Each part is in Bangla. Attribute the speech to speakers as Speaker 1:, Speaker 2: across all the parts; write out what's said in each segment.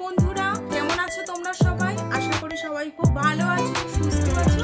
Speaker 1: বন্ধুরা কেমন আছো তোমরা সবাই? আশা করি সবাই খুব ভালো আছো সুস্থ আছো।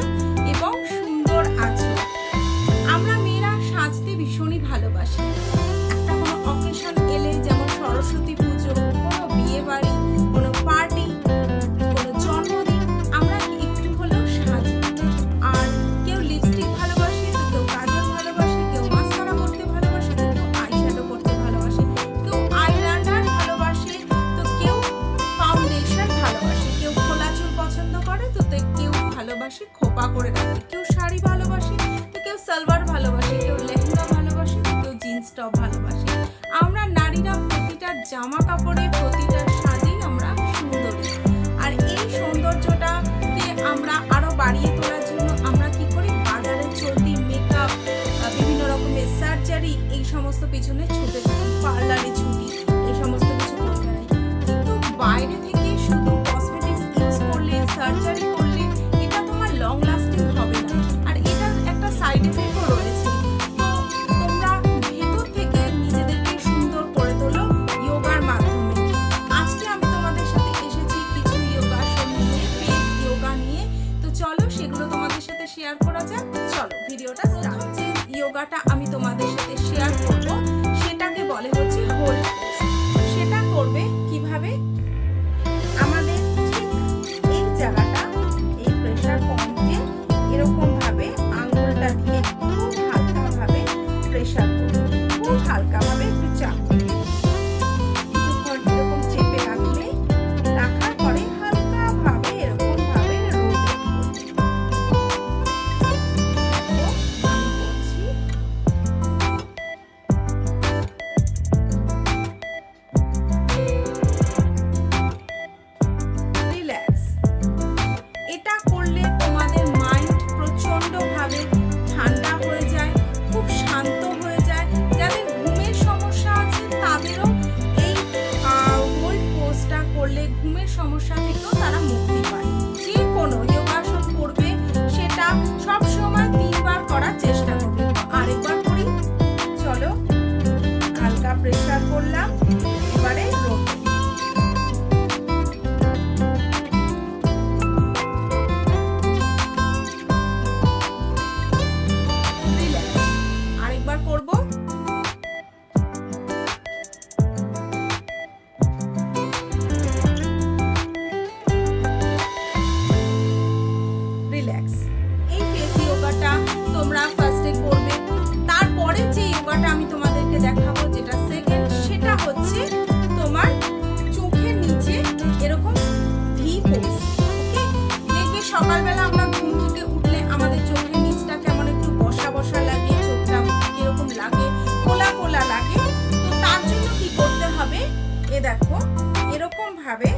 Speaker 1: ভাবে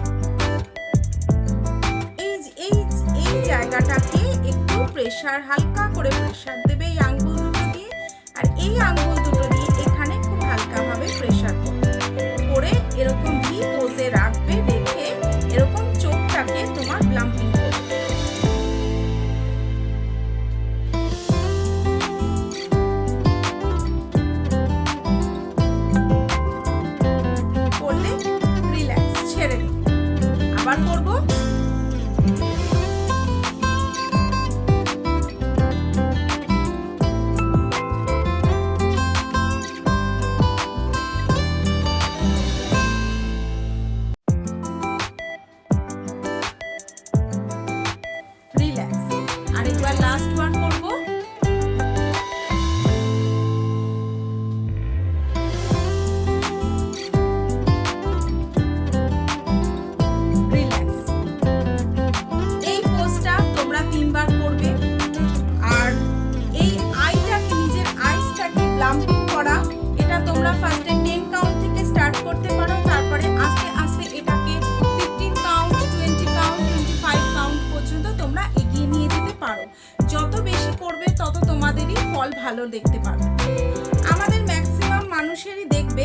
Speaker 1: এই এই এই জায়গাটাকে একটু প্রেসার হালকা করে প্রেসার দেবে এই আঙ্গুল দিয়ে আর এই আঙ্গুল ভালো দেখতে পাবে আমাদের ম্যাক্সিমাম মানুষেরই দেখবে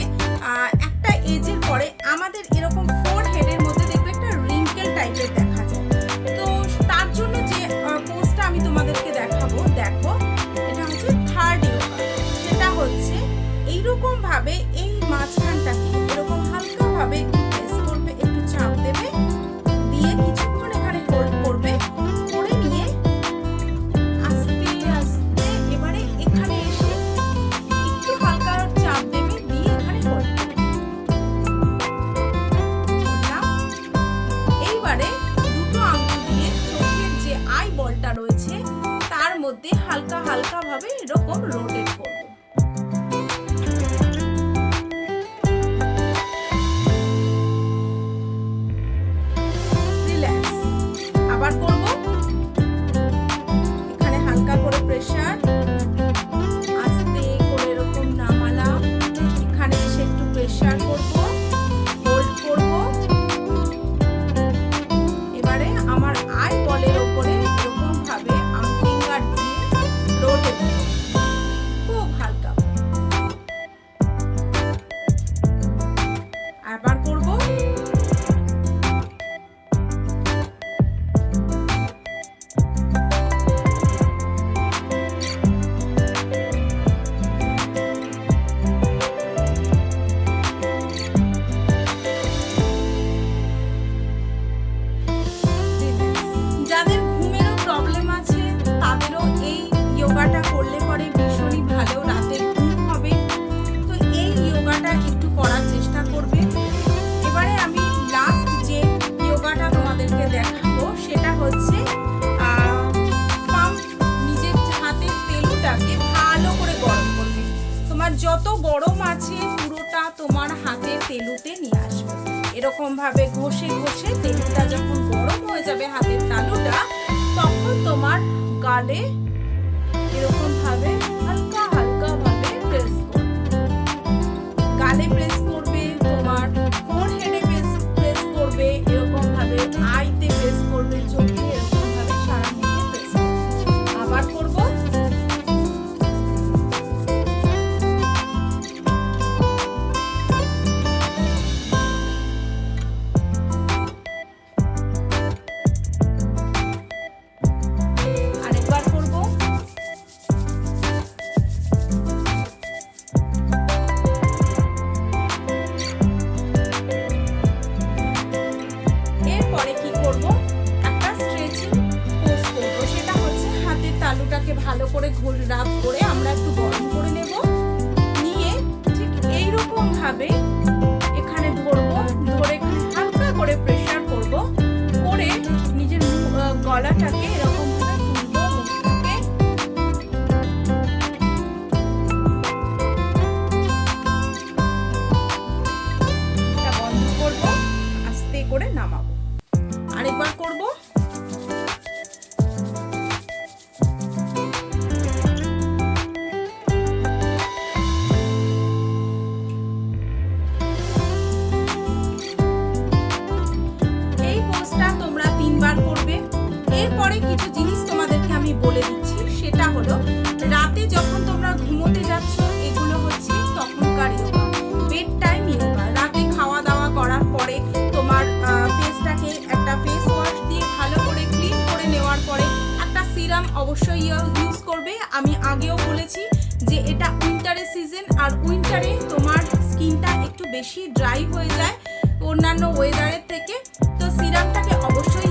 Speaker 1: তোমার হাতে তেলুতে নিয়ে আসবে। এরকমভাবে ঘষে ঘষে তেলটা যখন গরম হয়ে যাবে হাতের তালুটা, তখন তোমার গালে এরকমভাবে হালকা হালকা ভাবে প্রেস করবে। গালে প্রেস করবে ভালো করে এরপরে কিছু জিনিস তোমাদেরকে আমি বলে দিচ্ছি। সেটা হলো, রাতে যখন তোমরা ঘুমোতে যাচ্ছ, এগুলো হচ্ছে তখনকার বেড টাইম ইয়োগা রাতে খাওয়া দাওয়া করার পরে তোমার ফেসটাকে একটা ফেস ওয়াশ দিয়ে ভালো করে ক্লিন করে নেওয়ার পরে একটা সিরাম অবশ্যই ইউজ করবে। আমি আগেও বলেছি যে এটা উইন্টারের সিজন আর উইন্টারে তোমার স্কিনটা একটু বেশি ড্রাই হয়ে যায় অন্যান্য ওয়েদারের থেকে। তো সিরামটাকে অবশ্যই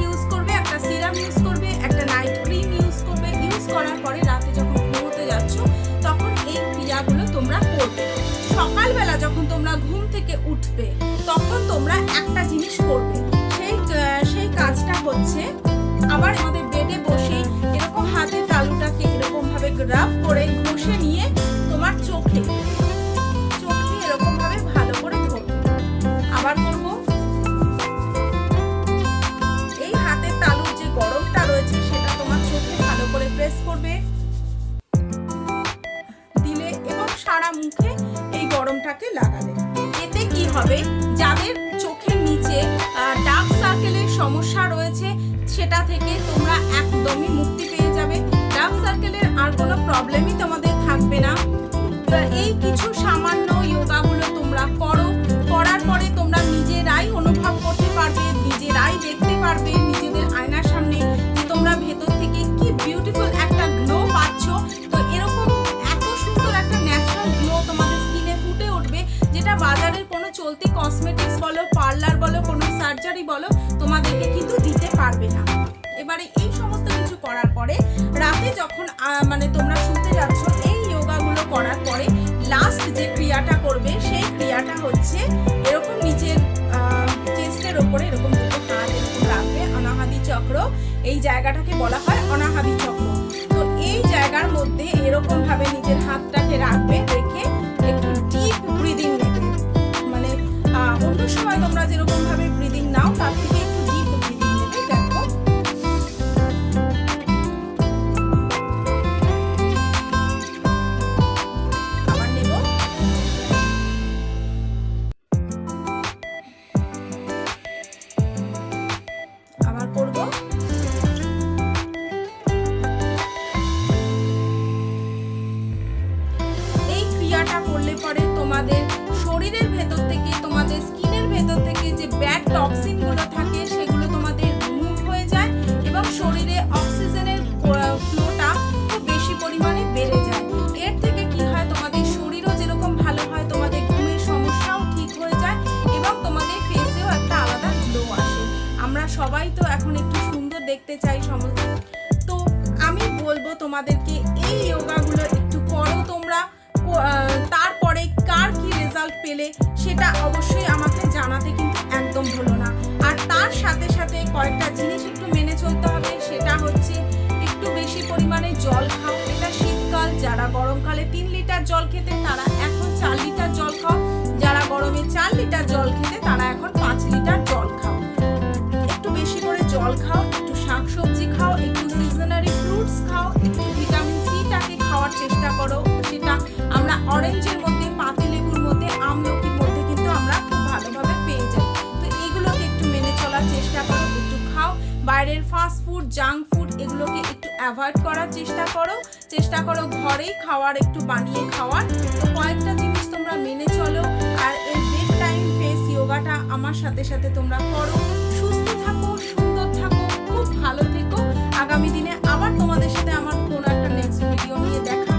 Speaker 1: তোমরা ঘুম থেকে উঠবে, তখন তোমরা একটা জিনিস করবে। সেই সেই কাজটা হচ্ছে আবার আমাদের বেডে বসে এরকম হাতে তালুটাকে এরকম ভাবে গ্রাফ করে ঘষে নিয়ে তোমার চোখে চোখে এরকম ভাবে ভালো করে ধরবে। আবার করব। এই হাতের তালুর যে গরমটা রয়েছে, সেটা তোমার চোখে ভালো করে প্রেস করবে। দিলে এবং সারা মুখে গরমটাকে লাগালে। এতে কি হবে? যাদের চোখের নিচে ডার্ক সার্কেলের সমস্যা রয়েছে, সেটা থেকে তোমরা একদমই মুক্তি পেয়ে যাবে। ডার্ক সার্কেলের আর কোনো প্রবলেমই তোমাদের থাকবে না। এই কিছু সামান্য যোগাগুলো তোমরা করো। করার পরে তোমরা নিজেরাই অনুভব করতে পারবে, নিজেরাই দেখতে পারবে পারবে না। এবারে এই সমস্ত কিছু করার পরে রাতে যখন মানে তোমরা শুতে যাচ্ছ, এই যোগাগুলো করার পরে লাস্ট যে ক্রিয়াটা করবে, সেই ক্রিয়াটা হচ্ছে এরকম নিচের চেস্টের ওপরে এরকম দুটো হাত এরকম রাখবে, অনাহাদি চক্র। এই জায়গাটাকে বলা হয় অনাহাদি চক্র। তো এই জায়গার মধ্যে এরকমভাবে নিজের হাতটাকে রাখবে দেখতে চাই সমস্ত। তো আমি বলব তোমাদেরকে, এই যোগাগুলো একটু করো তোমরা। তারপরে কার কি রেজাল্ট পেলে সেটা অবশ্যই আমাকে জানাতে কিন্তু একদম ভুলো না। আর তার সাথে সাথে কয়েকটা জিনিস একটু মেনে চলতে হবে, সেটা হচ্ছে একটু বেশি পরিমাণে জল খাও। এটা শীতকাল, যারা গরমকালে তিন লিটার জল খেতে তারা এখন চার লিটার জল খাও। যারা গরমে চার লিটার অরেঞ্জের মধ্যে পাতিলেবুর মধ্যে আমলকির মধ্যে কিন্তু আমরা ভালোভাবে পেয়ে যাই। তো এগুলোকে একটু মেনে চলার চেষ্টা করো, একটু খাও। বাইরের ফাস্ট ফুড জাঙ্ক ফুড এগুলোকে একটু অ্যাভয়েড করার চেষ্টা করো। চেষ্টা করো ঘরেই খাওয়ার, একটু বানিয়ে খাওয়ার। তো কয়েকটা জিনিস তোমরা মেনে চলো আর এই বেড টাইম ফেস যোগাটা আমার সাথে সাথে তোমরা করো। সুস্থ থাকো, সুন্দর থাকো, খুব ভালো থেকো। আগামী দিনে আবার তোমাদের সাথে আমার কোনো একটা নেক্সট ভিডিও নিয়ে দেখা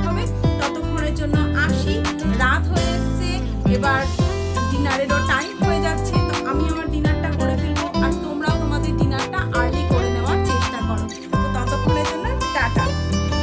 Speaker 1: এবার ডিনারেরও টাইম